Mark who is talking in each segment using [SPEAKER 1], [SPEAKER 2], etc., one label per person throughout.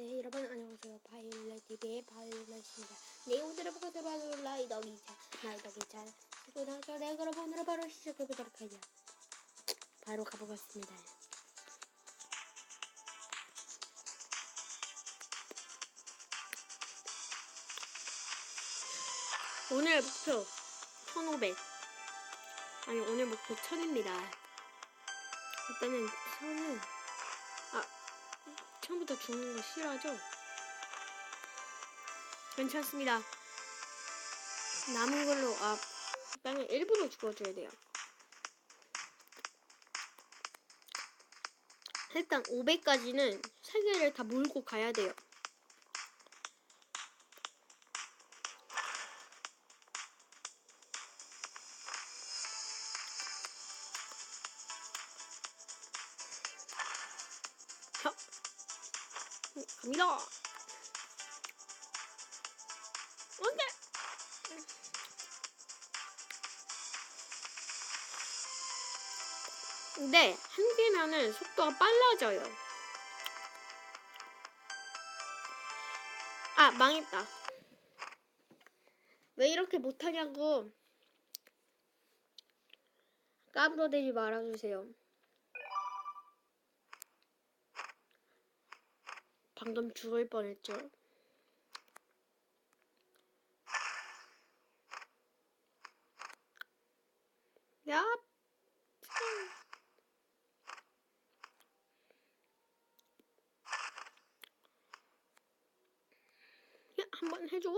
[SPEAKER 1] 네, 여러분 안녕하세요. 바이올렛 TV의 바이올렛입니다. 네, 오늘의 라이더 기자, 라이더 기자. 그리고 나서 네, 그럼 오늘 바로 시작해보도록 하죠. 바로 가보겠습니다. 오늘 목표 1500. 아니, 오늘 목표 1000입니다. 일단은 1000은, 아, 처음부터 죽는 거 싫어하죠? 괜찮습니다. 남은 걸로, 아, 일단은 일부러 죽어줘야 돼요. 일단 500까지는 세 개를 다 몰고 가야 돼요. 갑니다. 안돼. 근데 한 개면은 속도가 빨라져요. 아 망했다. 왜 이렇게 못하냐고 까불어대지 말아주세요. 방금 죽을 뻔했죠. 야. 야, 한번 해주고.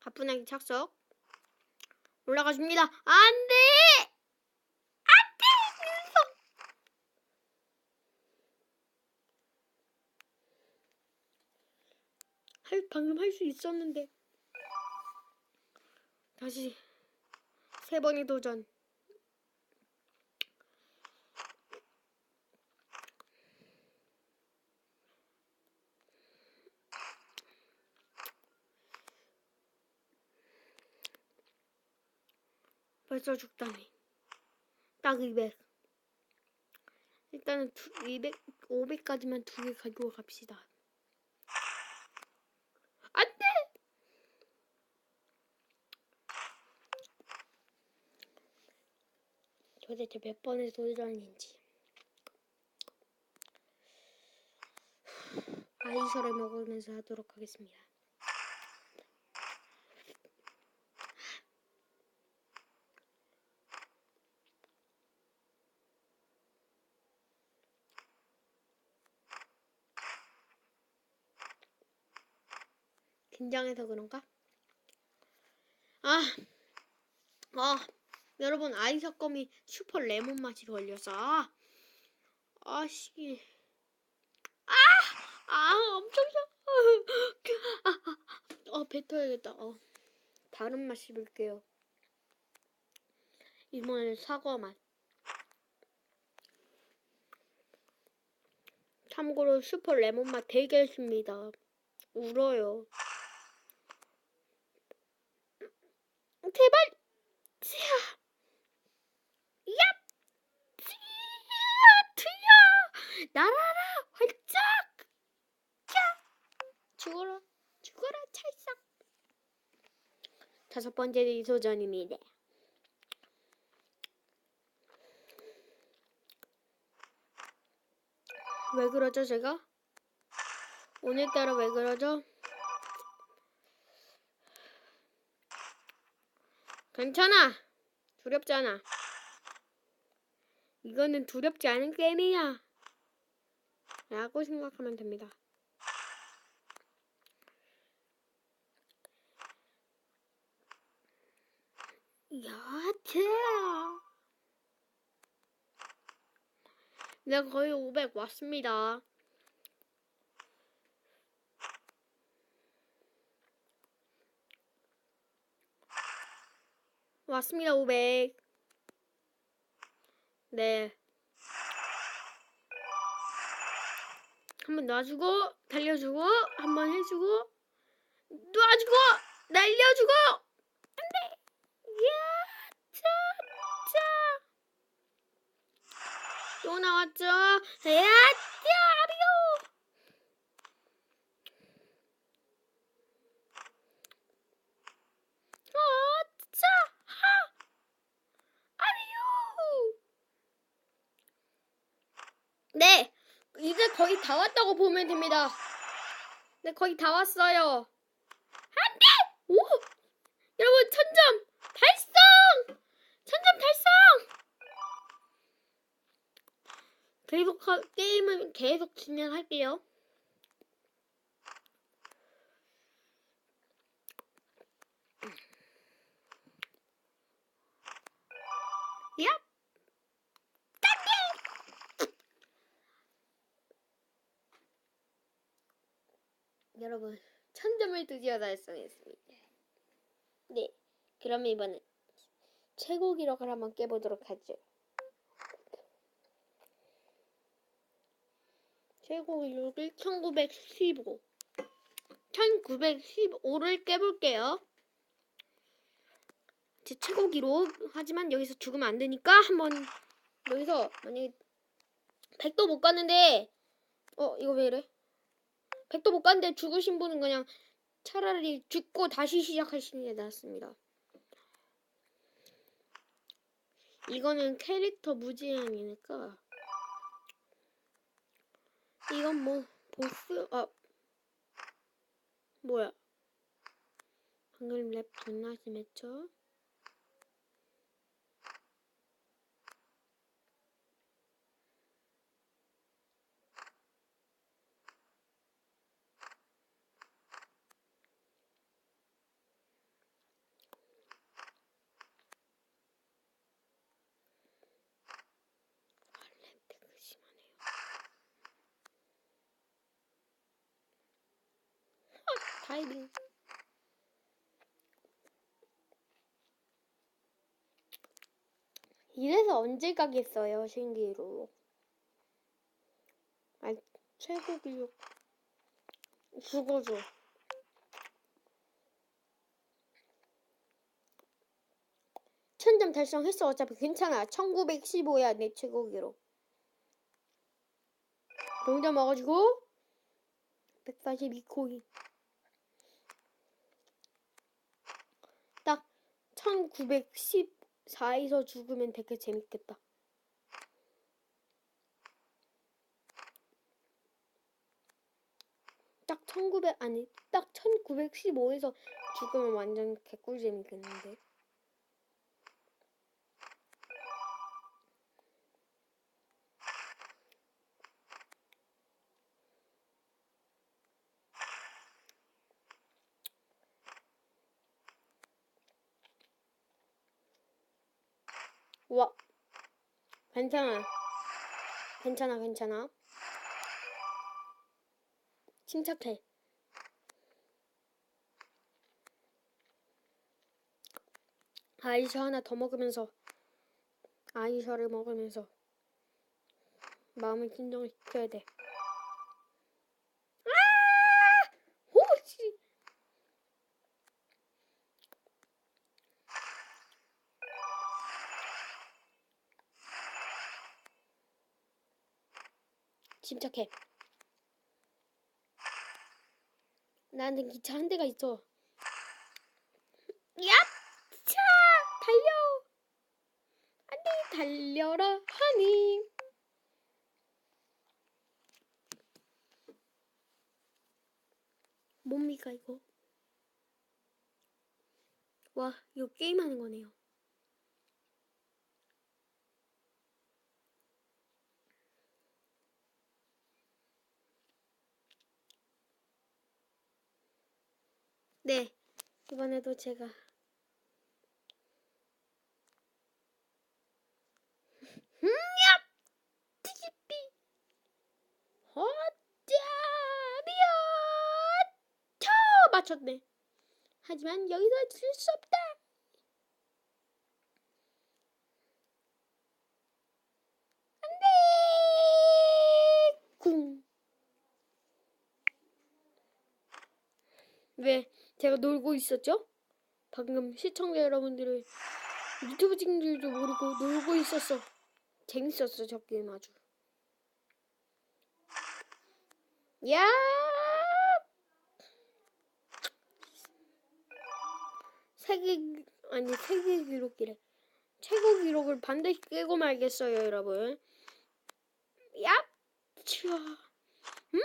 [SPEAKER 1] 가뿐하게 착석. 올라가줍니다. 안 돼! 안 돼! 윤석! 할, 방금 할 수 있었는데. 다시 세 번의 도전. 벌써 죽다니. 딱 200. 일단은 두, 200, 500까지만 두 개 가지고 갑시다. 안 돼! 도대체 몇 번의 도전인지. 아이셔를 먹으면서 하도록 하겠습니다. 긴장해서 그런가? 아, 아, 여러분 아이셔 껌이 슈퍼 레몬 맛이 걸려서 아, 아씨, 아, 아, 엄청 셔. 아, 아, 어, 뱉어야겠다. 어, 다른 맛 씹을게요. 이번엔 사과 맛. 참고로 슈퍼 레몬 맛 되게 씁니다. 울어요. 제발! 찌야! 야! 찌야! 트야! 날아라! 활짝! 야! 죽어라! 죽어라! 찰싹! 다섯 번째 도전입니다. 왜 그러죠, 제가? 오늘따라 왜 그러죠? 괜찮아. 두렵지 않아. 이거는 두렵지 않은 게임이야. 라고 생각하면 됩니다. 야채! 네, 거의 500 왔습니다. 왔습니다, 500. 네. 한번 놔주고, 달려주고, 한번 해주고, 놔주고, 날려주고! 안 돼! 야, 짜, 짜! 또 나왔죠? 야, 진짜! 하! 아비요! 네, 이제 거의 다 왔다고 보면 됩니다. 네, 거의 다 왔어요. 안 돼! 오! 여러분, 천점 달성! 천점 달성! 계속 하, 게임은 계속 진행할게요. 야! 여러분, 천점을 드디어 달성했습니다. 네, 그럼 이번엔 최고 기록을 한번 깨보도록 하죠. 최고 기록을 1915. 1915를 깨볼게요. 제 최고 기록. 하지만 여기서 죽으면 안 되니까 한번 여기서 만약에 100도 못 갔는데 어 이거 왜 이래? 100도 못 갔는데 죽으신 분은 그냥 차라리 죽고 다시 시작하시는 게 낫습니다. 이거는 캐릭터 무제한이니까 이건 뭐 보스 아 뭐야 방금 랩 존나 심했죠? 아, 다이빙. 이래서 언제 가겠어요, 신기로. 아, 최고 기록. 죽어줘. 천점 달성했어. 어차피 괜찮아. 1915야, 내 최고 기록. 동전 먹어주고 142코인 딱 1914에서 죽으면 되게 재밌겠다. 딱 1900 아니 딱 1915에서 죽으면 완전 개꿀 재밌겠는데 와 괜찮아. 괜찮아 괜찮아. 침착해. 아이셔 하나 더 먹으면서 아이셔를 먹으면서 마음을 진정시켜야 돼 아! 오씨 침착해. 나한테 기차 한 대가 있어. 야! 차! 달려! 안 돼, 달려라, 하니. 뭡니까, 이거? 와, 이거 게임하는 거네요. 네, 이번에도 제가 흠야! 티시삐 어짜비야! 쳐! 맞췄네. 하지만 여기서 질 수 없다. 안돼! 쿵. 왜 제가 놀고 있었죠? 방금 시청자 여러분들을 유튜브 친구들도 모르고 놀고 있었어. 재밌었어 저 게임 아주. 야! 세계 아니 세계 기록이래. 최고 기록을 반드시 깨고 말겠어요, 여러분. 야! 차. 음!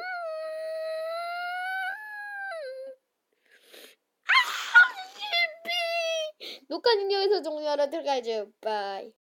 [SPEAKER 1] 녹화는 여기서 종료하러 들어가죠. 바이.